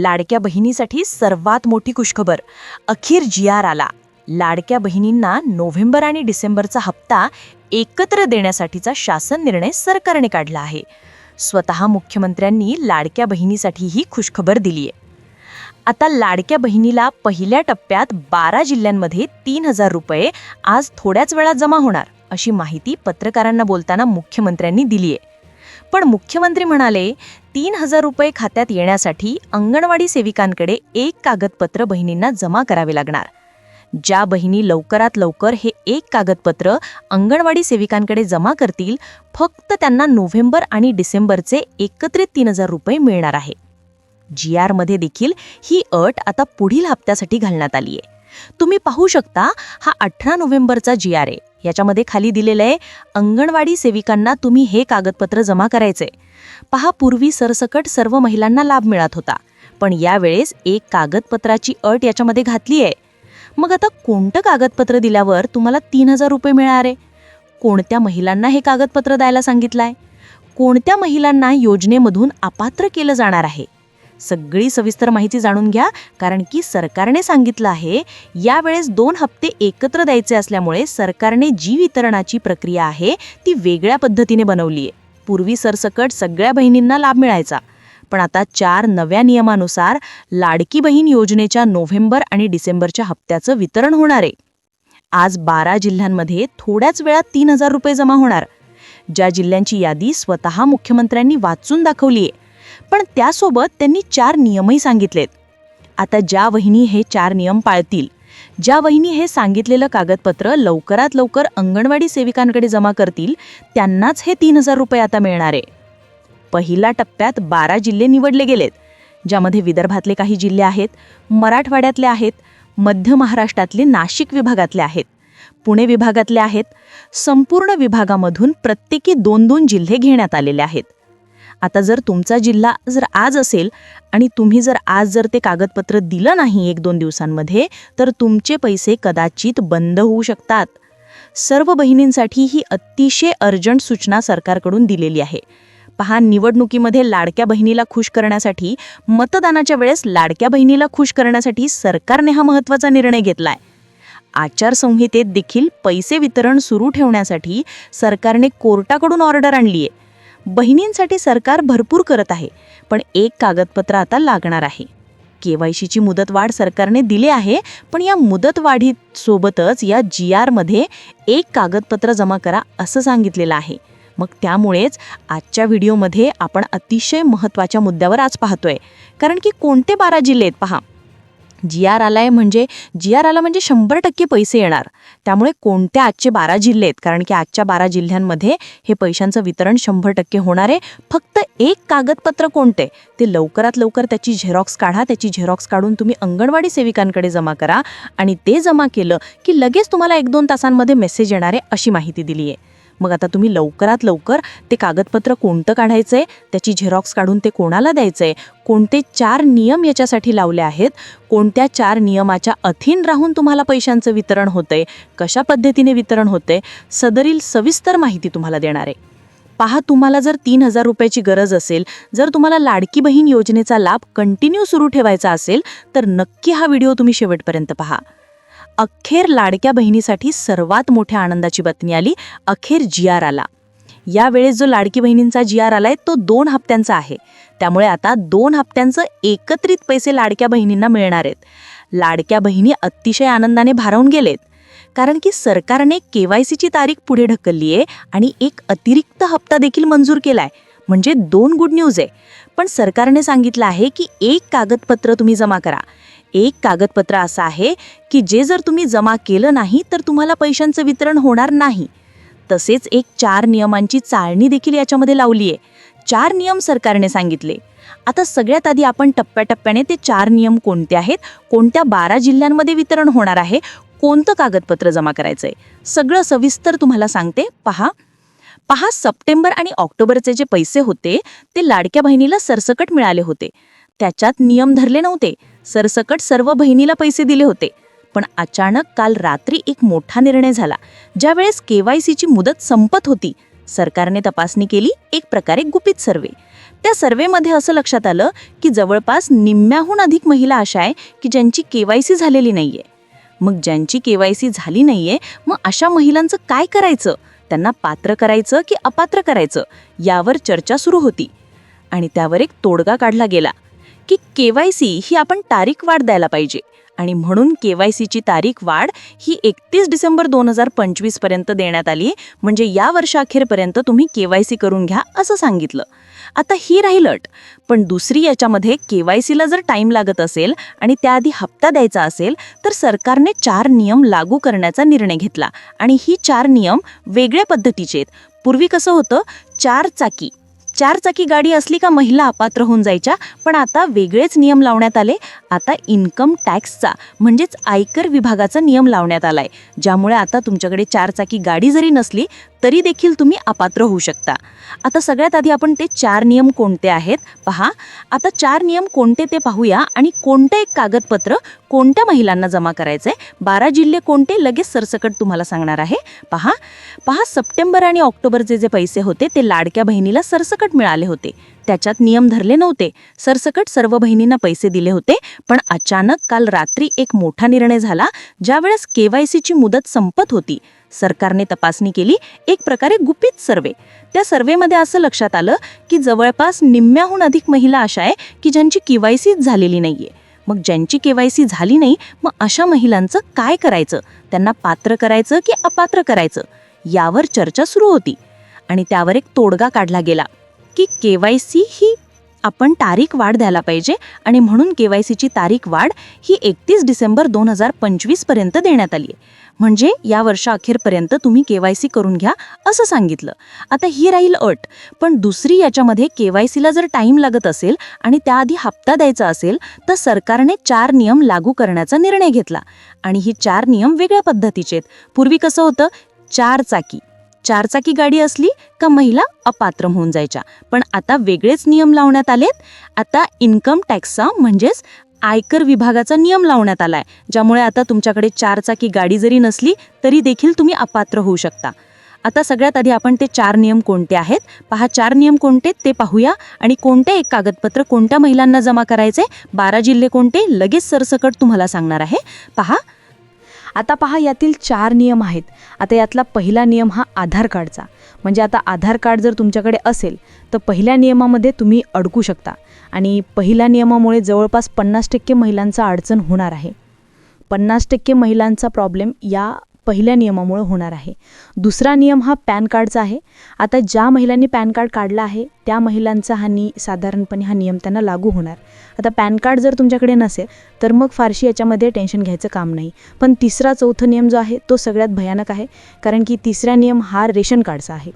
लाडक्या बहिणीसाठी सर्वात मोठी खुशखबर अखेर जी आर आला. लाडक्या बहिणींना नोव्हेंबर आणि डिसेंबरचा हप्ता एकत्र देण्यासाठीचा शासन निर्णय सरकारने काढला आहे. स्वतः मुख्यमंत्र्यांनी लाडक्या बहिणीसाठी ही खुशखबर दिली आहे आता लाडक्या बहिणीला पहिल्या टप्प्यात बारा जिल्ह्यांमध्ये तीन हजार रुपये आज थोड्याच वेळात जमा होणार अशी माहिती पत्रकारांना बोलताना मुख्यमंत्र्यांनी दिली आहे पण मुख्यमंत्री म्हणाले तीन हजार रुपये खात्यात येण्यासाठी अंगणवाडी सेविकांकडे एक कागदपत्र बहिणींना जमा करावे लागणार. ज्या बहिणी लवकरात लवकर हे एक कागदपत्र अंगणवाडी सेविकांकडे जमा करतील फक्त त्यांना नोव्हेंबर आणि डिसेंबरचे एकत्रित तीन हजार रुपये मिळणार आहे. जी आरमध्ये देखील ही अट आता पुढील हप्त्यासाठी घालण्यात आली आहे तुम्ही पाहू शकता हा अठरा नोव्हेंबरचा जी आर आहे. याच्यामध्ये खाली दिलेलं आहे अंगणवाडी सेविकांना तुम्ही हे कागदपत्र जमा करायचे. पहा पूर्वी सरसकट सर्व महिलांना लाभ मिळत होता पण यावेळेस एक कागदपत्राची अट याच्यामध्ये घातली आहे. मग आता कोणतं कागदपत्र दिल्यावर तुम्हाला तीन हजार रुपये मिळणार आहे कोणत्या महिलांना हे कागदपत्र द्यायला सांगितलं आहे कोणत्या महिलांना योजनेमधून अपात्र केलं जाणार आहे? सगळी सविस्तर माहिती जाणून घ्या कारण की सरकारने सांगितलं आहे यावेळेस दोन हप्ते एकत्र द्यायचे असल्यामुळे सरकारने जी वितरणाची प्रक्रिया आहे ती वेगळ्या पद्धतीने बनवली आहे. पूर्वी सरसकट सगळ्या बहिणींना लाभ मिळायचा. पण आता चार नव्या नियमानुसार लाडकी बहीण योजनेच्या नोव्हेंबर आणि डिसेंबरच्या हप्त्याचं वितरण होणार आहे. आज बारा जिल्ह्यांमध्ये थोड्याच वेळात तीन हजार रुपये जमा होणार. ज्या जिल्ह्यांची यादी स्वतः मुख्यमंत्र्यांनी वाचून दाखवली आहे पण त्यासोबत त्यांनी चार नियमही सांगितलेत. आता ज्या वहिनी हे चार नियम पाळतील ज्या वहिनी हे सांगितलेलं कागदपत्र लवकरात लवकर अंगणवाडी सेविकांकडे जमा करतील त्यांनाच हे तीन हजार रुपये आता मिळणार. आहे पहिल्या टप्प्यात बारा जिल्हे निवडले गेलेत ज्यामध्ये विदर्भातले काही जिल्हे आहेत मराठवाड्यातले आहेत मध्य महाराष्ट्रातले नाशिक विभागातले आहेत पुणे विभागातले आहेत संपूर्ण विभागामधून प्रत्येकी दोन दोन जिल्हे घेण्यात आलेले आहेत. आता जर तुमचा जिल्हा जर आज असेल आणि तुम्ही जर आज जर ते कागदपत्र दिलं नाही एक दोन दिवसांमध्ये तर तुमचे पैसे कदाचित बंद होऊ शकतात. सर्व बहिणींसाठी ही अतिशय अर्जंट सूचना सरकारकडून दिलेली आहे. पहा निवडणुकीमध्ये लाडक्या बहिणीला खुश करण्यासाठी मतदानाच्या वेळेस लाडक्या बहिणीला खुश करण्यासाठी सरकारने हा महत्त्वाचा निर्णय घेतलाय. आचारसंहितेत देखील पैसे वितरण सुरू ठेवण्यासाठी सरकारने कोर्टाकडून ऑर्डर आणली आहे बहिणींसाठी सरकार भरपूर करत आहे पण एक कागदपत्र आता लागणार आहे. केवायसीची मुदतवाढ सरकारने दिली आहे पण या मुदतवाढीसोबतच या जी आरमध्ये एक कागदपत्र जमा करा असं सांगितलेलं आहे. मग त्यामुळेच आजच्या व्हिडिओमध्ये आपण अतिशय महत्त्वाच्या मुद्द्यावर आज पाहतोय. कारण की कोणते बारा जिल्हे आहेत पहा. जी आर आलाय म्हणजे जी आर आला म्हणजे शंभर टक्के पैसे येणार. त्यामुळे कोणत्या आजचे बारा जिल्हे आहेत? कारण की आजच्या बारा जिल्ह्यांमध्ये हे पैशांचं वितरण शंभर टक्के होणार आहे. फक्त एक कागदपत्र कोणते? ते लवकरात लवकर त्याची झेरॉक्स काढा. त्याची झेरॉक्स काढून तुम्ही अंगणवाडी सेविकांकडे जमा करा. आणि ते जमा केलं की लगेच तुम्हाला एक दोन तासांमध्ये मेसेज येणार आहे अशी माहिती दिली आहे मग आता तुम्ही लवकरात लवकर ते कागदपत्र कोणतं काढायचं आहे त्याची झेरॉक्स काढून ते कोणाला द्यायचं आहे कोणते चार नियम याच्यासाठी लावले आहेत? कोणत्या चार नियमाच्या अधीन राहून तुम्हाला पैशांचं वितरण होतंय? कशा पद्धतीने वितरण होतंय? सदरील सविस्तर माहिती तुम्हाला देणार आहे. पहा तुम्हाला जर तीन हजार रुपयाची गरज असेल जर तुम्हाला लाडकी बहीण योजनेचा लाभ कंटिन्यू सुरू ठेवायचा असेल तर नक्की हा व्हिडिओ तुम्ही शेवटपर्यंत पहा. अखेर लाडक्या बहिणीसाठी सर्वात मोठ्या आनंदाची बातमी आली अखेर जी आर आला. यावेळेस जो लाडकी बहिणींचा जी आर आलाय तो दोन हप्त्यांचा आहे. त्यामुळे आता दोन हप्त्यांचं एकत्रित पैसे लाडक्या बहिणींना मिळणार आहेत. लाडक्या बहिणी अतिशय आनंदाने भारावून गेलेत. कारण की सरकारने के वाय सीची तारीख पुढे ढकलली आहे आणि एक अतिरिक्त हप्ता देखील मंजूर केलाय. म्हणजे दोन गुड न्यूज आहे. पण सरकारने सांगितलं आहे की एक कागदपत्र तुम्ही जमा करा. एक कागदपत्र असं आहे की जे जर तुम्ही जमा केलं नाही तर तुम्हाला पैशांचं वितरण होणार नाही. तसेच एक चार नियमांची चाळणी देखील याच्यामध्ये लावली आहे. चार नियम सरकारने सांगितले. आता सगळ्यात आधी आपण टप्प्याटप्प्याने ते चार नियम कोणते आहेत कोणत्या बारा जिल्ह्यांमध्ये वितरण होणार आहे कोणतं कागदपत्र जमा करायचं आहे सगळं सविस्तर तुम्हाला सांगते. पहा. पहा सप्टेंबर आणि ऑक्टोबरचे जे पैसे होते ते लाडक्या बहिणीला सरसकट मिळाले होते. त्याच्यात नियम धरले नव्हते. सरसकट सर्व बहिणीला पैसे दिले होते. पण अचानक काल रात्री एक मोठा निर्णय झाला. ज्यावेळेस केवायसीची मुदत संपत होती सरकारने तपासणी केली एक प्रकारे गुपित सर्वे. त्या सर्वेमध्ये असं लक्षात आलं की जवळपास निम्म्याहून अधिक महिला अशा आहे की ज्यांची केवायसी झालेली नाहीये. मग ज्यांची केवायसी झाली नाहीये मग अशा महिलांचं काय करायचं? त्यांना पात्र करायचं की अपात्र करायचं? यावर चर्चा सुरू होती. आणि त्यावर एक तोडगा काढला गेला. की केवायसी ही आपण तारीख वाढ द्यायला पाहिजे. आणि म्हणून केवायसीची तारीख वाढ ही एकतीस डिसेंबर दोन हजार पंचवीसपर्यंत देण्यात आली म्हणजे या वर्षाअखेरपर्यंत तुम्ही केवायसी करून घ्या असं सांगितलं. आता ही राहील अट. पण दुसरी याच्यामध्ये केवायसीला जर टाईम लागत असेल आणि त्याआधी हप्ता द्यायचा असेल तर सरकारने चार नियम लागू करण्याचा निर्णय घेतला. आणि ही चार नियम वेगळ्या पद्धतीचे आहेत. पूर्वी कसं होतं? चार चाकी. चारचाकी गाडी असली का महिला अपात्र होऊन जायच्या पण आता वेगळेच नियम लावण्यात आले. आता इन्कम टॅक्सचा म्हणजेच आयकर विभागाचा नियम लावण्यात आलाय. ज्यामुळे आता तुमच्याकडे चारचाकी गाडी जरी नसली तरी देखील तुम्ही अपात्र होऊ शकता. आता सगळ्यात आधी आपण ते चार नियम कोणते आहेत? पहा. आता चार नियम कोणते ते पाहूया आणि कोणतं एक कागदपत्र कोणत्या महिलांना जमा करायचं आहे बारा जिल्हे कोणते? लगेच सरसकट तुम्हाला सांगणार आहे. पहा. पहा सप्टेंबर आणि ऑक्टोबरचे जे पैसे होते ते लाडक्या बहिणीला सरसकट मिळाले होते. त्याच्यात नियम धरले नव्हते. सरसकट सर्व बहिणींना पैसे दिले होते पण अचानक काल रात्री एक मोठा निर्णय झाला ज्यावेळेस केवायसीची मुदत संपत होती. सरकारने तपासणी केली. एक प्रकारे गुपित सर्वे. त्या सर्वेमध्ये असं लक्षात आलं की जवळपास निम्म्याहून अधिक महिला अशा आहे की ज्यांची केवायसीच झालेली नाहीये. मग ज्यांची केवायसी झाली नाही मग अशा महिलांचं काय करायचं? त्यांना पात्र करायचं की अपात्र करायचं? यावर चर्चा सुरू होती. आणि त्यावर एक तोडगा काढला गेला की केवायसी ही आपण तारीख वाढ द्यायला पाहिजे आणि म्हणून केवायसीची तारीख वाढ ही एकतीस डिसेंबर दोन हजार पंचवीसपर्यंत देण्यात आली आहे म्हणजे या वर्षाअखेरपर्यंत तुम्ही केवायसी करून घ्या असं सांगितलं. आता ही राहील अट. पण दुसरी याच्यामध्ये केवायसीला जर टाईम लागत असेल आणि त्याआधी हप्ता द्यायचा असेल तर सरकारने चार नियम लागू करण्याचा निर्णय घेतला. आणि ही चार नियम वेगळ्या पद्धतीचे आहेत. पूर्वी कसं होतं? चार चाकी. चारचाकी गाडी असली का महिला अपात्र होऊन जायच्या. पण आता वेगळेच नियम लावण्यात आलेत. आता इन्कम टॅक्सचा म्हणजेच आयकर विभागाचा नियम लावण्यात आलाय ज्यामुळे आता तुमच्याकडे चारचाकी गाडी जरी नसली तरी देखील तुम्ही अपात्र होऊ शकता. आता सगळ्यात आधी आपण ते चार नियम कोणते आहेत? पहा चार नियम कोणते? ते पाहूया. आणि कोणते एक कागदपत्र कोणत्या महिलांना जमा करायचे? बारा जिल्हे कोणते? लगेच सरसकट तुम्हाला सांगणार आहे. पहा. आता पहा यातील चार नियम आहेत. आता यातला पहिला नियम हा आधार कार्डचा. म्हणजे आता आधार कार्ड जर तुमच्याकडे असेल तर पहिल्या नियमामध्ये तुम्ही अडकू शकता. आणि पहिल्या नियमामुळे जवळपास पन्नास टक्के महिलांचा अडचण होणार आहे. पन्नास टक्के महिलांचा प्रॉब्लेम या पहिल्या नियमामुळे होणार आहे. दुसरा नियम हा पॅन कार्डचा आहे. आता ज्या महिलांनी पॅन कार्ड काढला आहे त्या महिलांचा हा नि साधारणपणे हा नियम त्यांना लागू होणार. आता पॅन कार्ड जर तुमच्याकडे नसेल तर मग फारशी याच्यामध्ये टेन्शन घ्यायचं काम नाही. पण तिसरा चौथा नियम जो आहे तो सगळ्यात भयानक आहे कारण की तिसरा नियम हा रेशन कार्डचा आहे.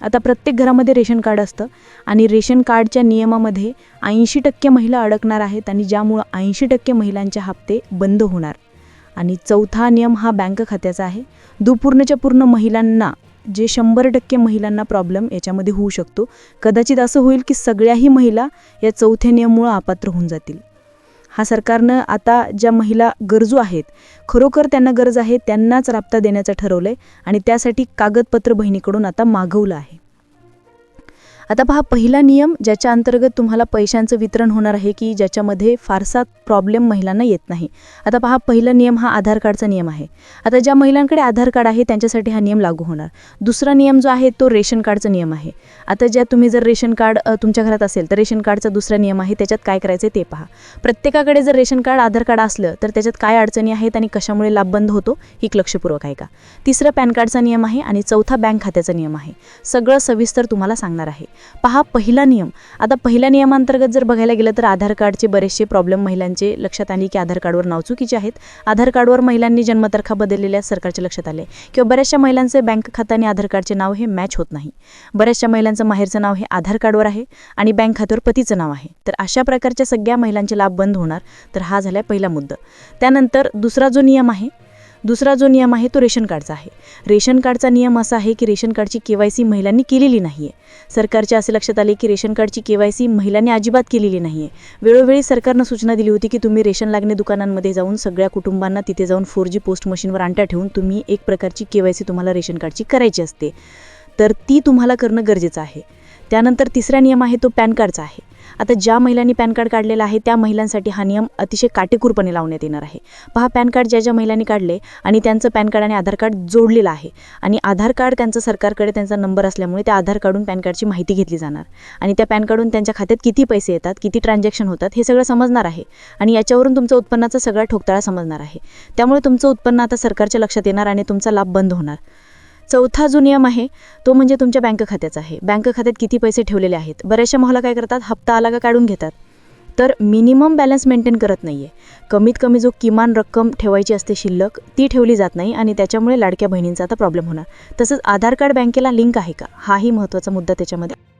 आता प्रत्येक घरामध्ये रेशन कार्ड असतं आणि रेशन कार्डच्या नियमामध्ये ऐंशी टक्के महिला अडकणार आहेत आणि ज्यामुळं ऐंशी टक्के महिलांचे हप्ते बंद होणार. आणि चौथा नियम हा बँक खात्याचा आहे. दुपूर्णच्या पूर्ण महिलांना जे शंभर टक्के महिलांना प्रॉब्लेम याच्यामध्ये होऊ शकतो. कदाचित असं होईल की सगळ्याही महिला या चौथ्या नियममुळं अपात्र होऊन जातील. हा सरकारनं आता ज्या महिला गरजू आहेत खरोखर त्यांना गरज आहे त्यांनाच राबता देण्याचं ठरवलं आहे आणि त्यासाठी कागदपत्र बहिणीकडून आता मागवलं आहे. आता पहा पहिला नियम ज्याच्या अंतर्गत तुम्हाला पैशांचं वितरण होणार आहे की ज्याच्यामध्ये फारसा प्रॉब्लेम महिलांना येत नाही. आता पहा पहिला नियम हा आधार कार्डचा नियम आहे. आता ज्या महिलांकडे आधार कार्ड आहे त्यांच्यासाठी हा नियम लागू होणार. दुसरा नियम जो आहे तो रेशन कार्डचा नियम आहे. आता ज्या तुम्ही जर रेशन कार्ड तुमच्या घरात असेल तर रेशन कार्डचा दुसरा नियम आहे त्याच्यात काय करायचं ते पहा. प्रत्येकाकडे जर रेशन कार्ड आधार कार्ड असलं तर त्याच्यात काय अडचणी आहेत आणि कशामुळे लाभ बंद होतो ही लक्षपूर्वक आहे का? तिसरा पॅन कार्डचा नियम आहे आणि चौथा बँक खात्याचा नियम आहे. सगळं सविस्तर तुम्हाला सांगणार आहे. पहा पहिला नियम. आता पहिल्या नियमांतर्गत जर बघायला गेलं तर आधार कार्डचे बरेचसे प्रॉब्लेम महिलांचे लक्षात आले की आधार कार्डवर नाव चुकीचे आहेत. आधार कार्डवर महिलांनी जन्मतारखा बदललेल्या सरकारच्या लक्षात आले. किंवा बऱ्याचशा महिलांचे बँक खातं आणि आधार कार्डचे नाव हे मॅच होत नाही. बऱ्याचशा महिलांचं माहेरचं नाव हे आधार कार्डवर आहे आणि बँक खात्यावर पतीचं नाव आहे. तर अशा प्रकारच्या सगळ्या महिलांचे लाभ बंद होणार. तर हा झाला पहिला मुद्दा. त्यानंतर दुसरा जो नियम आहे दुसरा जो नियम आहे तो रेशन कार्डचा आहे. रेशन कार्डचा नियम असा आहे की रेशन कार्डची के वाय सी महिलांनी केलेली नाही आहे सरकारच्या असे लक्षात आले की रेशन कार्डची के वाय सी महिलांनी अजिबात केलेली नाही आहे वेळोवेळी सरकारनं सूचना दिली होती की तुम्ही रेशन लागणे दुकानांमध्ये जाऊन सगळ्या कुटुंबांना तिथे जाऊन फोर जी पोस्ट मशीनवर अंट्या ठेवून तुम्ही एक प्रकारची के वाय सी तुम्हाला रेशन कार्डची करायची असते. तर ती तुम्हाला करणं गरजेचं आहे. त्यानंतर तिसरा नियम आहे तो पॅन कार्डचा आहे. आता ज्या महिलांनी पॅन कार्ड काढलेलं आहे त्या महिलांसाठी हा नियम अतिशय काटेकूरपणे लावण्यात येणार आहे. पहा पॅन कार्ड ज्या ज्या महिलांनी काढले आणि त्यांचं पॅन कार्ड आणि आधार कार्ड जोडलेलं आहे आणि आधार कार्ड त्यांचं सरकारकडे त्यांचा नंबर असल्यामुळे त्या आधार कार्डून पॅन कार्डची माहिती घेतली जाणार. आणि त्या पॅन कार्डून त्यांच्या खात्यात किती पैसे येतात किती ट्रान्झॅक्शन होतात हे सगळं समजणार आहे. आणि याच्यावरून तुमचं उत्पन्नाचा सगळा ठोकताळा समजणार आहे. त्यामुळे तुमचं उत्पन्न आता सरकारच्या लक्षात येणार आणि तुमचा लाभ बंद होणार. चौथा जो नियम आहे तो म्हणजे तुमच्या बँक खात्याचा आहे. बँक खात्यात किती पैसे ठेवलेले आहेत? बऱ्याचशा मला काय करतात? हप्ता आला का काढून घेतात. तर मिनिमम बॅलन्स मेंटेन करत नाही आहे कमीत कमी जो किमान रक्कम ठेवायची असते शिल्लक ती ठेवली जात नाही आणि त्याच्यामुळे लाडक्या बहिणींचा आता प्रॉब्लेम होणार. तसंच आधार कार्ड बँकेला लिंक आहे का? हाही महत्त्वाचा मुद्दा त्याच्यामध्ये.